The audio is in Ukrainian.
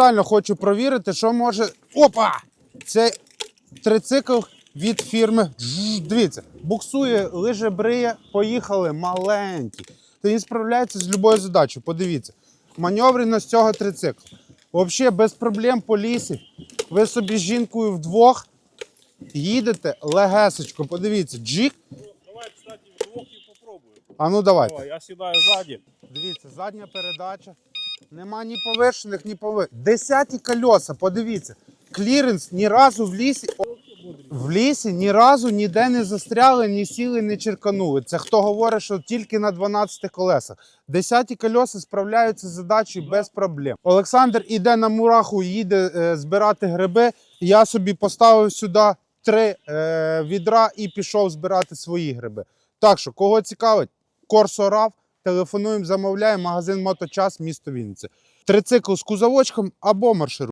Детально хочу провірити, що може. Опа! Це трицикл від фірми. Дивіться, буксує, лиже бриє, поїхали маленькі. Та він справляється з будь-якою задачею. Подивіться. Маневреність цього трицикла. Взагалі без проблем по лісі. Ви собі з жінкою вдвох їдете легесечко. Подивіться, джик. Давай, кстати, вдвох і попробую. А ну давайте. Давай, я сідаю ззаді. Дивіться, задня передача. Нема ні повишених, ні повишених. Десяті кольоса, подивіться. Кліренс ні разу в лісі. В лісі ні разу ніде не застряли, ні сіли, не черканули. Це хто говорить, що тільки на 12 колесах. Десяті кольоса справляються з задачею без проблем. Олександр іде на мураху, їде е, збирати гриби. Я собі поставив сюди три е, відра і пішов збирати свої гриби. Так що, кого цікавить, Корсо Рав, телефонуємо, замовляємо, магазин Моточас, місто Вінниця. Трицикл з кузовочком або маршрут.